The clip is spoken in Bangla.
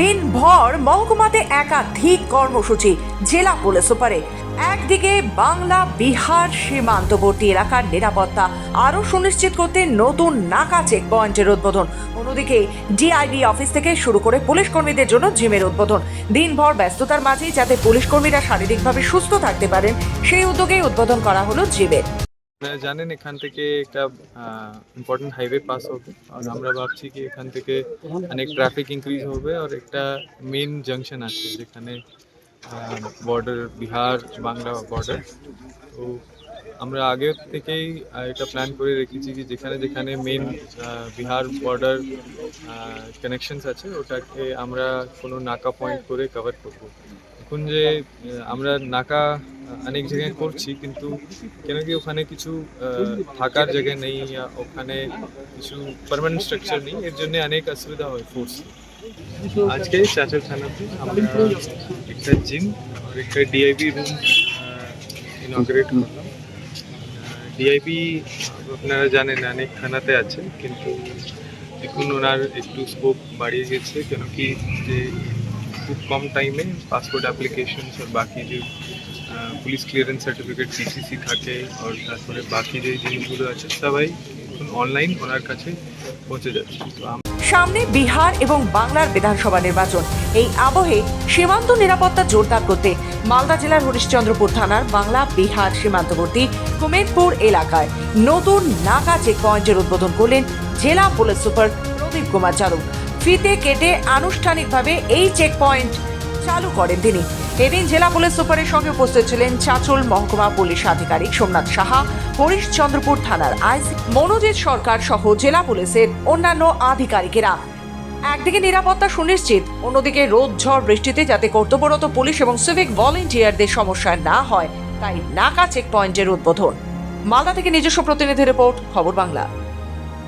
দিনভর মহকুমাতে একাধিক কর্মসূচি জেলা পুলিশ সুপারে। একদিকে বাংলা, বিহার সীমান্তবর্তী এলাকার নিরাপত্তা আরও সুনিশ্চিত করতে নতুন নাকা চেক পয়েন্টের উদ্বোধন। অন্যদিকে ডিআইবি অফিস থেকে শুরু করে পুলিশ কর্মীদের জন্য জিমের উদ্বোধন। দিনভর ব্যস্ততার মাঝেই যাতে পুলিশ কর্মীরা শারীরিকভাবে সুস্থ থাকতে পারেন, সেই উদ্যোগেই উদ্বোধন করা হলো জিমের। জানেন এখান থেকে একটা ইম্পর্টেন্ট হাইওয়ে পাস হবে। আর আমরা ভাবছি কি এখান থেকে অনেক ট্রাফিক ইনক্রিজ হবে আর একটা মেন জাংশন আছে যেখানে বর্ডার বিহার, বাংলা বর্ডার তো আমরা আগে থেকেই এটা প্ল্যান করে রেখেছি কি যেখানে যেখানে মেন বিহার বর্ডার কানেকশনস আছে, ওটাকে আমরা কোনো নাকা পয়েন্ট করে কভার করব। এখন যে আমরা নাকা অনেক জায়গায় করছি কিন্তু কেন কি ওখানে কিছু আহ, থাকার জায়গা নেই या ওখানে কিছু পার্মানেন্ট স্ট্রাকচার নেই এর জন্য অনেক অসুবিধা হয় ফোর্স আজকে চাচল থানাতে আমরা একটা জিম আর একটা ডিআইবি রুম ইনগ্রেট করলাম। ডিআইবি আপনারা জানেন অনেক থানাতে আছে কিন্তু এখন ওনার একটু স্কোপ বাড়িয়ে গেছে কেন কি যে খুব কম টাইমে পাসপোর্ট অ্যাপ্লিকেশন আর বাকি যে পুলিশ ক্লিয়ারেন্স সার্টিফিকেট পিসিসি থাকে আর তারপরে বাকি যে জিনিসগুলো আছে, সবাই অনলাইন ওনার কাছে পৌঁছে যাচ্ছে। সামনে বিহার এবং বাংলার বিধানসভা নির্বাচন। এই আবহে সীমান্ত নিরাপত্তা জোরদার করতে মালদা জেলার হরিশ্চন্দ্রপুর থানার বাংলা বিহার সীমান্তবর্তী কুমেদপুর এলাকায় নতুন নাকা চেক পয়েন্টের উদ্বোধন করলেন জেলা পুলিশ সুপার প্রদীপ কুমার যাদব ফিতে কেটে আনুষ্ঠানিকভাবে এই চেক পয়েন্ট চালু করেন তিনি। এদিন জেলা পুলিশ সুপারের সঙ্গে উপস্থিত ছিলেন চাচল মহকুমা পুলিশ আধিকারিক সোমনাথ সাহা হরিশচন্দ্রপুর থানার আইসি মনোজিৎ সরকার সহ জেলা পুলিশের অন্যান্য আধিকারিকেরা। একদিকে নিরাপত্তা সুনিশ্চিত, অন্যদিকে রোদ, ঝড়, বৃষ্টিতে যাতে কর্তব্যরত পুলিশ এবং সিভিক ভলেন্টিয়ারদের সমস্যা না হয়, তাই নাকা চেক পয়েন্টের উদ্বোধন। মালদা থেকে নিজস্ব প্রতিনিধি রিপোর্ট, খবর বাংলা।